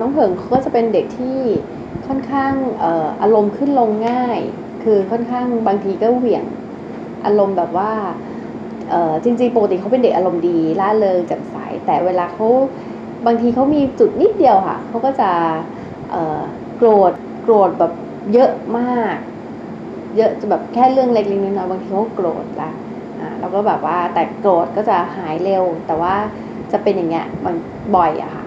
น้องเผิงเขาก็จะเป็นเด็กที่ค่อนข้างอออารมณ์ขึ้นลงง่าย คือค่อนข้างบางทีก็เหวี่ยงอารมณ์แบบว่าจริงๆปกติเขาเป็นเด็กอารมณ์ดีร่าเริงแจ่มใสแต่เวลาเขาบางทีเขามีจุดนิดเดียวค่ะเขาก็จะโกรธโกรธแบบเยอะมาก เยอะจะแบบแค่เรื่องเล็กๆน้อยๆบางทีเขาโกรธละอ่าก็แบบว่าแต่โกรธก็จะหายเร็ว แต่ว่าจะเป็นอย่างเงี้ยมันบ่อยอะค่ะ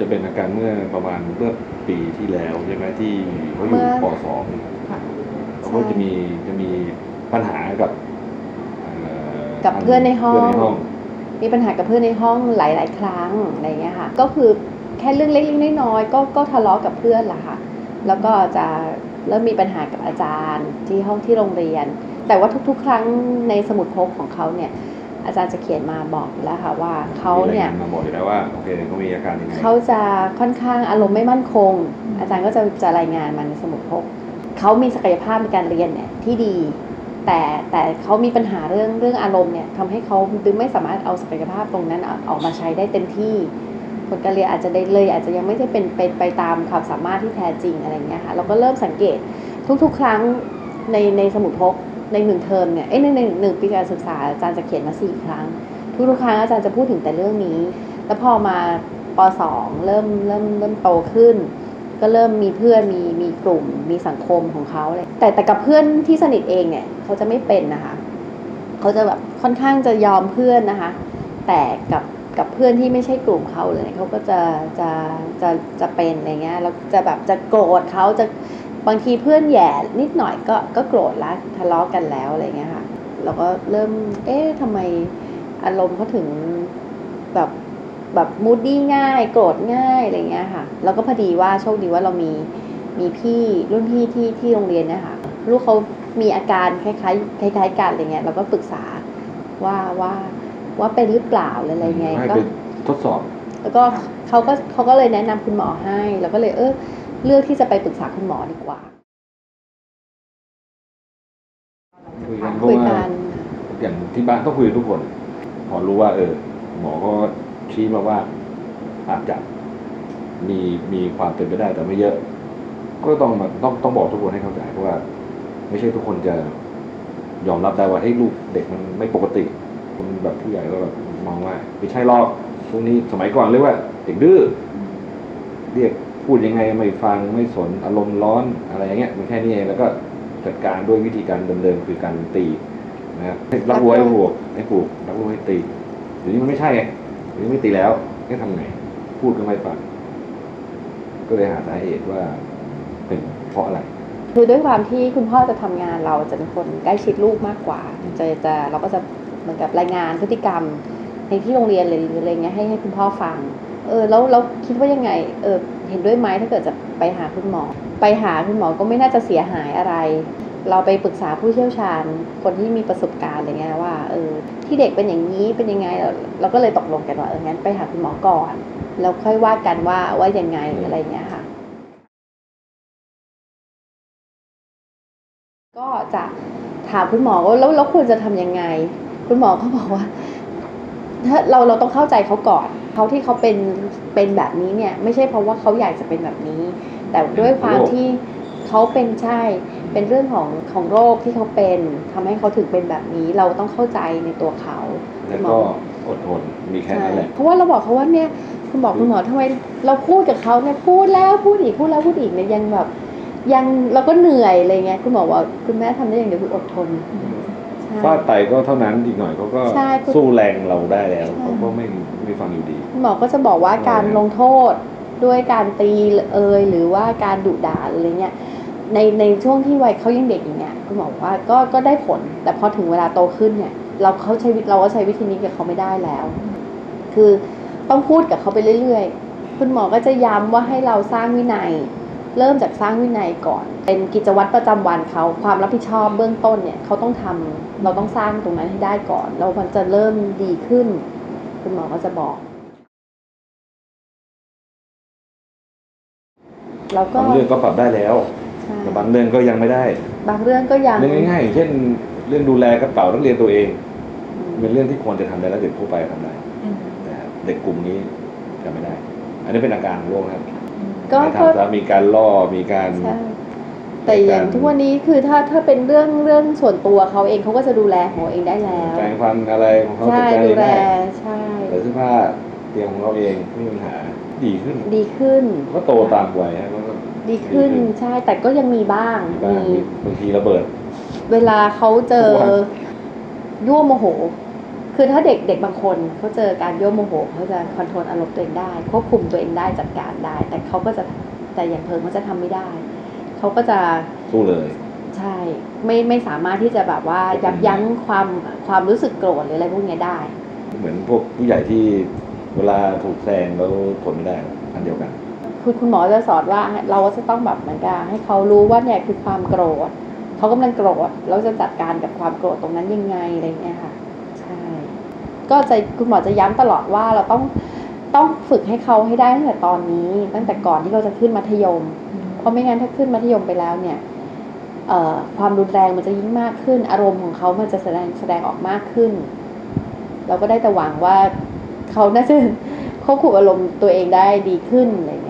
จะเป็นอาการเมื่อประมาณเมื่อปีที่แล้วใช่ไหมที่เขาอยู่เมื่อปสองค่ะเขาก็จะมีจะมีปัญหากับเอ่อกับเพื่อนในห้องเพื่อนในห้อง มีปัญหากับเพื่อนในห้องหลาย ๆ ครั้งอะไรเงี้ยค่ะ ก็คือแค่เรื่องเล็กๆน้อยๆก็ก็ทะเลาะกับเพื่อนละค่ะ แล้วก็จะเริ่มมีปัญหากับอาจารย์ที่ห้องที่โรงเรียน แต่ว่าทุก ๆ ครั้งในสมุดพกของเขาเนี่ย อาจารย์จะเขียนมาบอกอยู่แล้วค่ะว่าเขาเนี่ยมีรายงมาบอกอยู่แล้วว่าโอเคเขามีอาการยังไงเขาจะค่อนข้างอารมณ์ไม่มั่นคง อาจารย์ก็จะจะรายงานมาในสมุดพกเขามีศักยภาพในการเรียนเนี่ยที่ดี แต่แต่เขามีปัญหาเรื่องเรื่องอารมณ์เนี่ยทำให้เขาดึงไม่สามารถเอาศักยภาพตรงนั้นเอาออกมาใช้ได้เต็มที่ผลการเรียนอาจจะได้เลย อาจจะยังไม่ได้เป็นเป็นไปตามความสามารถที่แท้จริงอะไรเงี้ยค่ะเราก็เริ่มสังเกตทุกๆ ครั้งในในสมุดพก ในหนึ่งเทอมเนี่ยเอ้ยในในหนึ่งปีการศึกษาอาจารย์จะเขียนมาสี่ครั้ง ทุกๆครั้งอาจารย์จะพูดถึงแต่เรื่องนี้ แล้วพอมาปสองเริ่มเริ่มเริ่มโตขึ้น ก็เริ่มมีเพื่อนมีมีกลุ่มมีสังคมของเขาเลยแต่แต่กับเพื่อนที่สนิทเองเนี่ยเขาจะไม่เป็นนะคะเขาจะแบบค่อนข้างจะยอมเพื่อนนะคะ แต่กับกับเพื่อนที่ไม่ใช่กลุ่มเขาเลยเขาก็จะจะจะจะเป็นอะไรเงี้ยแล้วจะแบบจะโกรธเขาจะ บางทีเพื่อนแหย่นิดหน่อยก็ก็โกรธแล้วทะเลาะกันแล้วอะไรเงี้ยค่ะเราก็เริ่ม เอ๊ะทำไมอารมณ์เขาถึงแบบแบบมูดดี้ง่าย โกรธง่ายอะไรเงี้ยค่ะ แล้วก็พอดีว่าโชคดีว่าเรามีมีพี่รุ่นพี่ที่ที่โรงเรียนเนี่ยค่ะลูกเขามีอาการคล้ายๆคล้ายๆกันอะไรเงี้ยเราก็ปรึกษาว่าว่าว่าเป็นหรือเปล่าหรืออะไรไงให้ก็ไปทดสอบ แล้วก็เขาก็เขาก็เลยแนะนำคุณหมอให้ แล้วก็เลยเออ เลือกที่จะไปปรึกษาคุณหมอดีกว่า คุยกันเพคุราะยว่ากันอย่างที่บ้านต้องคุยกับทุกคน พอรู้ว่า เออ หมอก็ชี้มาว่าอาจจะมีมีความเป็นไปได้แต่ไม่เยอะ ก็ต้องมาต้องต้องบอกทุกคนให้เข้าใจเพราะว่า ไม่ใช่ทุกคนจะยอมรับได้ว่าเฮ้ยลูกเด็กมันไม่ปกติคนแบบผู้ใหญ่ก็แบบมองว่าไม่ใช่หรอกพวกนี้สมัยก่อนเรียกว่า เด็กดื้อเรียก พูดยังไงไม่ฟังไม่สนอารมณ์ร้อนอะไรอย่างเงี้ยมันแค่นี้เองแล้วก็จัดการด้วยวิธีการเดิมๆคือการตีนะครับรักวัวให้ผูกให้ผูกรักวัวให้ตีเดี๋ยวนี้มันไม่ใช่ไงเดี๋ยวนี้ไม่ตีแล้วให้ทำไงพูดก็ไม่ฟังก็เลยหาสาเหตุว่าเป็นเพราะอะไรคือด้วยความที่คุณพ่อจะทำงานเราจะเป็นคนใกล้ชิดลูกมากกว่าจะจะเราก็จะเหมือนกับรายงานพฤติกรรม ในที่โรงเรียนเลยหรืออะไรเงี้ยให้ให้คุณพ่อฟัง เออแล้วแล้วคิดว่ายังไงเออเห็นด้วยไหมถ้าเกิดจะไปหาคุณหมอ ไปหาคุณหมอก็ไม่น่าจะเสียหายอะไร เราไปปรึกษาผู้เชี่ยวชาญคนที่มีประสบการณ์อะไรเงี้ยว่าเออที่เด็กเป็นอย่างนี้เป็นยังไงเราเราก็เลยตกลงกันว่าเอองั้นไปหาคุณหมอก่อนแล้วค่อยว่ากันว่าว่ายังไงอะไรเงี้ยค่ะ ก็จะถามคุณหมอว่าแล้วแล้วควรจะทำยังไง คุณหมอเขาบอกว่า ถ้าเราเราต้องเข้าใจเขาก่อนเขาที่เขาเป็นเป็นแบบนี้เนี่ย ไม่ใช่เพราะว่าเขาอยากจะเป็นแบบนี้ แต่ด้วยความโรคที่เขาเป็นใช่เป็นเรื่องของของโรคที่เขาเป็นทำให้เขาถึงเป็นแบบนี้ เราต้องเข้าใจในตัวเขาแล้วก็อดทนมีแค่นั้นแหละเพราะว่าเราบอกเขาว่าเนี่ยคุณบอกคุณหมอทำไมเราพูดกับเขาเนี่ยพูดแล้วพูดอีกพูดแล้วพูดอีกเนี่ยยังแบบยังเราก็เหนื่อยอะไรเงี้ยคุณหมอว่าคุณแม่ทำได้อย่างเดียวคืออดทนใช่ ฟาดไตก็เท่านั้นอีกหน่อยเขาก็ใช่สู้แรงเราได้แล้วใช่เขาก็ไม่ไม่ฟังอยู่ดีคุณหมอก็จะบอกว่าการเออลงโทษด้วยการตีเอยหรือว่าการดุด่าอะไรเงี้ยในในช่วงที่วัยเขายังเด็กอย่างเงี้ยคุณหมอบอกว่าก็ก็ได้ผล แต่พอถึงเวลาโตขึ้นเนี่ย เราเขาใช้วิเราก็ใช้วิธีนี้กับเขาไม่ได้แล้ว คือต้องพูดกับเขาไปเรื่อยๆ คุณหมอก็จะย้ำว่าให้เราสร้างวินัย เริ่มจากสร้างวินัยก่อน เป็นกิจวัตรประจำวันเขาความรับผิดชอบเบื้องต้นเนี่ยเขาต้องทำเราต้องสร้างตรงนั้นให้ได้ก่อน แล้วมันจะเริ่มดีขึ้น คุณหมอก็จะบอก แล้วก็บางเรื่องก็ปรับได้แล้วใช่แต่บางเรื่องก็ยังไม่ได้ บางเรื่องก็ยังเรื่องง่ายๆอย่างเช่นเรื่องดูแลกระเป๋านักเรียนตัวเอง เป็นเรื่องที่ควรจะทำได้แล้วเด็กทั่วไปทำได้อืมแต่เด็กกลุ่มนี้ทำไม่ได้ อันนี้เป็นอาการของโรคนะครับ ก็ไม่ก็ทำแล้วมีการล่อมีการใช่แต่อย่างทุกวันนี้คือถ้าถ้าเป็นเรื่องเรื่องส่วนตัวเขาเองเขาก็จะดูแลของเองได้แล้วแปรงฟันอะไรของเขาใช่จัดการดูเองแลได้ใช่แต่เสื้อผ้าเตรียมของเราเองไม่มีปัญหาดีขึ้น ดีขึ้น ก็โตตามวัยฮะมันก็ดีขึ้นดีขึ้นใช่แต่ก็ยังมีบ้างบ้างมีมีบางทีระเบิด เวลาเขาเจอทุกวันยั่วโมโห คือถ้าเด็กเด็กบางคนเขาเจอการยั่วโมโหเขาจะคอนโทรลอารมณ์ตัวเองได้ ควบคุมตัวเองได้จัดการได้ แต่เขาก็จะแต่อย่างเพิงเขาจะทำไม่ได้ เขาก็จะสู้เลย ใช่ไม่ไม่สามารถที่จะแบบว่ายับยั้งความความรู้สึกโกรธหรืออะไรพวกเนี้ยได้ เหมือนพวกผู้ใหญ่ที่เวลาถูกแซงแล้วทนไม่ได้อันเดียวกันคือคุณหมอจะสอนว่าเราก็จะต้องแบบเหมือนกับให้เขารู้ว่าเนี่ยคือความโกรธเขากำลังโกรธแล้วจะจัดการกับความโกรธตรงนั้นยังไงอะไรเงี้ยค่ะใช่ ก็จะคุณหมอจะย้ำตลอดว่าเราต้องต้องฝึกให้เขาให้ได้ตั้งแต่ตอนนี้ ตั้งแต่ก่อนที่เขาจะขึ้นมัธยม เพราะไม่งั้นถ้าขึ้นมัธยมไปแล้วเนี่ยความรุนแรงมันจะยิ่งมากขึ้น อารมณ์ของเขามันจะแสดงแสดงออกมากขึ้น เราก็ได้แต่หวังว่าเขาน่าจะควบคุมอารมณ์ตัวเองได้ดีขึ้นอะไรเงี้ย